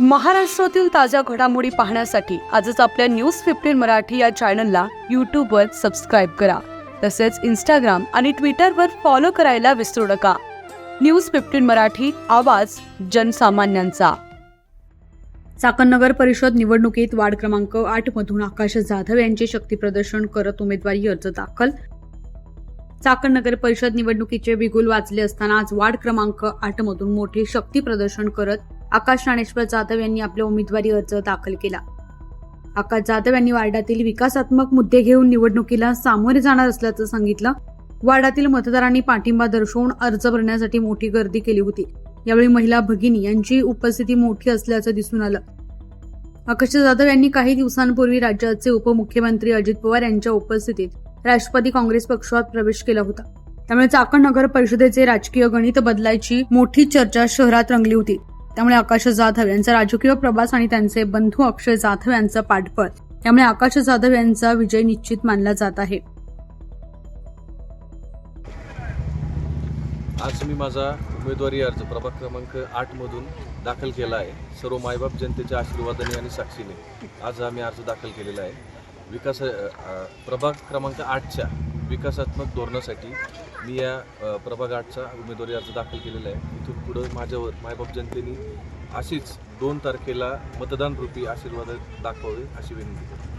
महाराष्ट्रातील ताज्या घडामोडी पाहण्यासाठी आजच आपल्या न्यूज फिफ्टीन मराठी या चॅनलला यूट्यूबवर सबस्क्राईब करा. तसेच इंस्टाग्राम आणि ट्विटरवर फॉलो करायला विसरू नका. न्यूज फिफ्टीन मराठी आवाज जनसामान्यांचा. चाकण नगर परिषद निवडणुकीत वार्ड क्रमांक आठ मधून आकाश जाधव यांचे शक्ती प्रदर्शन करत उमेदवारी अर्ज दाखल. चाकण नगर परिषद निवडणुकीचे बिगुल वाचले असताना आज वार्ड क्रमांक आठ मधून मोठे शक्ती प्रदर्शन करत आकाश राणेश्वर जाधव यांनी आपला उमेदवारी अर्ज दाखल केला. आकाश जाधव यांनी वार्डातील विकासात्मक मुद्दे घेऊन निवडणुकीला सामोरे जाणार असल्याचं सांगितलं. वार्डातील मतदारांनी पाठिंबा दर्शवून अर्ज भरण्यासाठी मोठी गर्दी केली होती. यावेळी महिला भगिनी यांची उपस्थिती मोठी असल्याचं दिसून आलं. आकाश जाधव यांनी काही दिवसांपूर्वी राज्याचे उपमुख्यमंत्री अजित पवार यांच्या उपस्थितीत राष्ट्रवादी काँग्रेस पक्षात प्रवेश केला होता. त्यामुळे चाकण नगर परिषदेचे राजकीय गणित बदलायची मोठी चर्चा शहरात रंगली होती. त्यामुळे आकाश जाधव यांचा राजकीय प्रवास आणि त्यांचे बंधू अक्षय जाधव यांचा पाठबळ. त्यामुळे आकाश जाधव यांचा विजय निश्चित मानला जात आहे. आज मी माझा उमेदवारी अर्ज प्रभाग क्रमांक आठमधून दाखल केला आहे. सर्व मायबाप जनतेच्या आशीर्वादाने आणि साक्षीने आज आम्ही अर्ज दाखल केलेला आहे. विकास प्रभाग क्रमांक आठच्या विकासात्मक धोरणासाठी मी या प्रभागाटचा उमेदवारी अर्ज दाखल केलेला आहे. इथून पुढं माझ्यावर मायबाप जनतेने अशीच दोन तारखेला मतदान रूपी आशीर्वाद दाखवावे अशी विनंती करतो.